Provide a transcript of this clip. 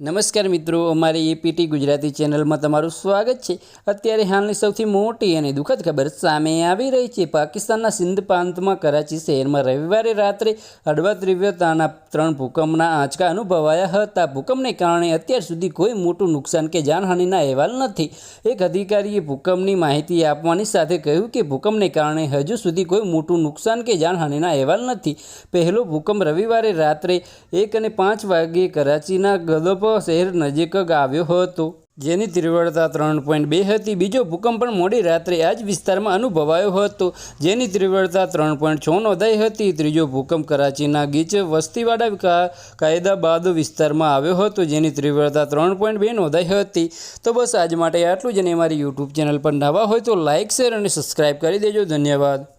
નમસ્કાર મિત્રો, અમારી એપીટી ગુજરાતી ચેનલમાં તમારું સ્વાગત છે. અત્યારે હાલની સૌથી મોટી અને દુઃખદ ખબર સામે આવી રહી છે. પાકિસ્તાનના સિંધ પ્રાંતમાં કરાચી શહેરમાં રવિવારે રાત્રે હળવા તીવ્રતાના ત્રણ ભૂકંપના આંચકા અનુભવાયા હતા. ભૂકંપને કારણે અત્યાર સુધી કોઈ મોટું નુકસાન કે જાનહાનિના અહેવાલ નથી. એક અધિકારીએ ભૂકંપની માહિતી આપવાની સાથે કહ્યું કે ભૂકંપને કારણે હજુ સુધી કોઈ મોટું નુકસાન કે જાનહાનિના અહેવાલ નથી. પહેલો ભૂકંપ રવિવારે રાત્રે એક અને પાંચ વાગ્યે કરાચીના શહેર નજીક આવ્યો હતો. જેની તીવ્રતા ત્રણ પોઈન્ટ બે હતી. બીજો ભૂકંપ પણ મોડી રાત્રે આ જ વિસ્તારમાં અનુભવાયો હતો. જેની તીવ્રતા ત્રણ પોઈન્ટ છ નોંધાઈ હતી. ત્રીજો ભૂકંપ કરાચીના ગીચ વસ્તીવાળા કા- કાયદાબાદ વિસ્તારમાં આવ્યો હતો. જેની તીવ્રતા ત્રણ પોઈન્ટ બે નોંધાઈ હતી. તો બસ આજ માટે આટલું જ અને અમારી યુટ્યુબ ચેનલ પર નવા હોય તો લાઇક શેર અને સબસ્ક્રાઈબ કરી દેજો. ધન્યવાદ.